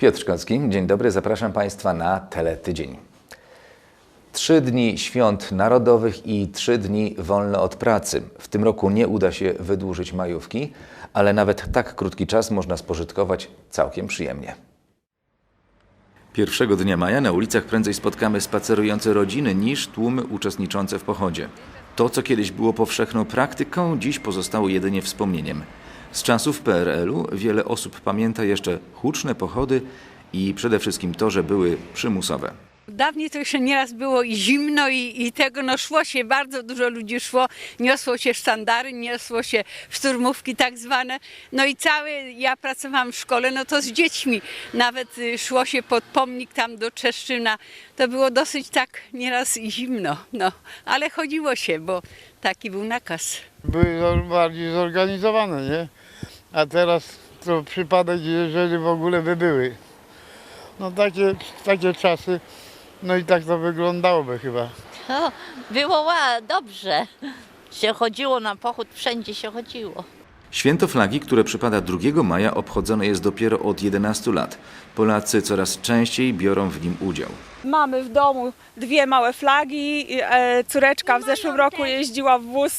Piotr Szkocki, dzień dobry, zapraszam Państwa na Teletydzień. Trzy dni świąt narodowych i trzy dni wolne od pracy. W tym roku nie uda się wydłużyć majówki, ale nawet tak krótki czas można spożytkować całkiem przyjemnie. Pierwszego dnia maja na ulicach prędzej spotkamy spacerujące rodziny niż tłumy uczestniczące w pochodzie. To, co kiedyś było powszechną praktyką, dziś pozostało jedynie wspomnieniem. Z czasów PRL-u wiele osób pamięta jeszcze huczne pochody i przede wszystkim to, że były przymusowe. Dawniej to jeszcze nieraz było i zimno i, i tego no szło się, bardzo dużo ludzi szło, niosło się sztandary, niosło się szturmówki tak zwane. No i cały, ja pracowałam w szkole, no to z dziećmi nawet y, szło się pod pomnik tam do Czeszczyna. To było dosyć tak nieraz zimno, no. Ale chodziło się, bo taki był nakaz. były bardziej zorganizowane, nie? A teraz to przypadek, jeżeli w ogóle by były. No takie, takie czasy, no i tak to wyglądałoby chyba. O, było ła, dobrze. Się chodziło na pochód, wszędzie się chodziło. Święto flagi, które przypada 2 maja, obchodzone jest dopiero od 11 lat. Polacy coraz częściej biorą w nim udział. Mamy w domu dwie małe flagi. E, Córeczka w zeszłym roku jeździła w, wóz,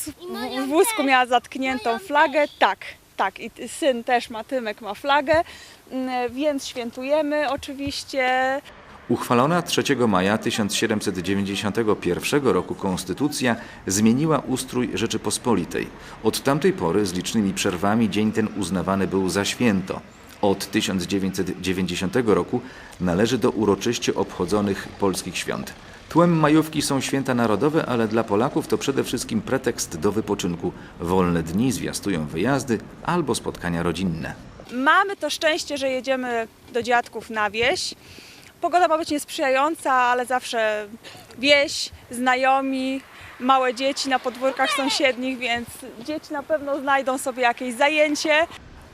w wózku, miała zatkniętą flagę. Tak, tak. I syn też ma, Tymek ma flagę, Mm, więc świętujemy oczywiście. Uchwalona 3 maja 1791 roku konstytucja zmieniła ustrój Rzeczypospolitej. Od tamtej pory z licznymi przerwami dzień ten uznawany był za święto. Od 1990 roku należy do uroczyście obchodzonych polskich świąt. Tłem majówki są święta narodowe, ale dla Polaków to przede wszystkim pretekst do wypoczynku. Wolne dni zwiastują wyjazdy albo spotkania rodzinne. Mamy to szczęście, że jedziemy do dziadków na wieś. Pogoda ma być niesprzyjająca, ale zawsze wieś, znajomi, małe dzieci na podwórkach sąsiednich, więc dzieci na pewno znajdą sobie jakieś zajęcie.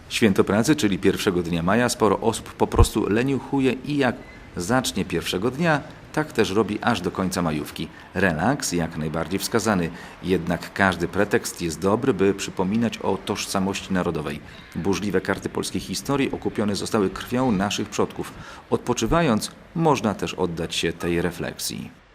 Święto pracy, czyli pierwszego dnia maja, sporo osób po prostu leniuchuje i jak zacznie pierwszego dnia, tak też robi aż do końca majówki. Relaks jak najbardziej wskazany, jednak każdy pretekst jest dobry, by przypominać o tożsamości narodowej. Burzliwe karty polskiej historii okupione zostały krwią naszych przodków. Odpoczywając, można też oddać się tej refleksji.